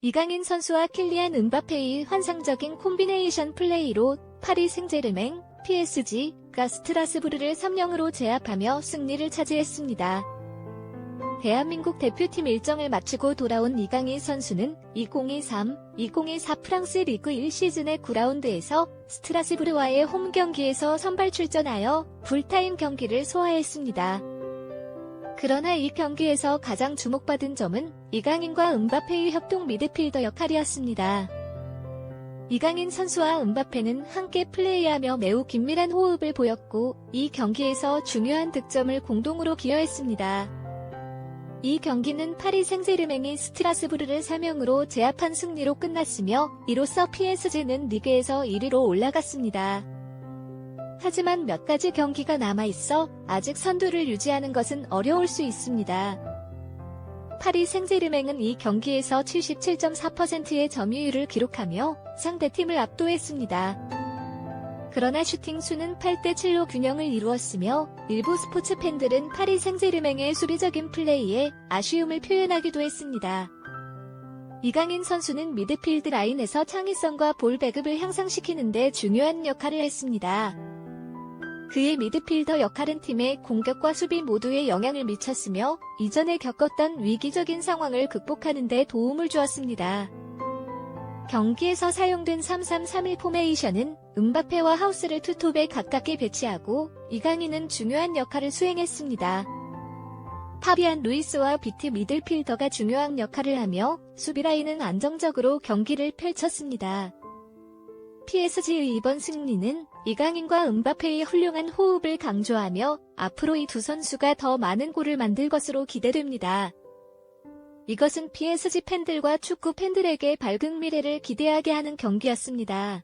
이강인 선수와 킬리안 은바페의 환상적인 콤비네이션 플레이로 파리 생제르맹, PSG가 스트라스부르를 3-0으로 제압하며 승리를 차지했습니다. 대한민국 대표팀 일정을 마치고 돌아온 이강인 선수는 2023-2024 프랑스 리그 1시즌의 9라운드에서 스트라스부르와의 홈 경기에서 선발 출전하여 풀타임 경기를 소화했습니다. 그러나 이 경기에서 가장 주목받은 점은 이강인과 은바페의 협동 미드필더 역할이었습니다. 이강인 선수와 은바페는 함께 플레이하며 매우 긴밀한 호흡을 보였고 이 경기에서 중요한 득점을 공동으로 기여했습니다. 이 경기는 파리 생제르맹이 스트라스부르를 3명으로 제압한 승리로 끝났으며 이로써 PSG는 리그에서 1위로 올라갔습니다. 하지만 몇 가지 경기가 남아있어 아직 선두를 유지하는 것은 어려울 수 있습니다. 파리 생제르맹은 이 경기에서 77.4%의 점유율을 기록하며 상대팀을 압도했습니다. 그러나 슈팅 수는 8대7로 균형을 이루었으며 일부 스포츠 팬들은 파리 생제르맹의 수비적인 플레이에 아쉬움을 표현하기도 했습니다. 이강인 선수는 미드필드 라인에서 창의성과 볼 배급을 향상시키는데 중요한 역할을 했습니다. 그의 미드필더 역할은 팀의 공격과 수비 모두에 영향을 미쳤으며 이전에 겪었던 위기적인 상황을 극복하는 데 도움을 주었습니다. 경기에서 사용된 3-3-3-1 포메이션은 은바페와 하우스를 투톱에 가깝게 배치하고 이강인은 중요한 역할을 수행했습니다. 파비안 루이스와 비트 미들필더가 중요한 역할을 하며 수비라인은 안정적으로 경기를 펼쳤습니다. PSG의 이번 승리는 이강인과 은바페의 훌륭한 호흡을 강조하며 앞으로 이 두 선수가 더 많은 골을 만들 것으로 기대됩니다. 이것은 PSG 팬들과 축구 팬들에게 밝은 미래를 기대하게 하는 경기였습니다.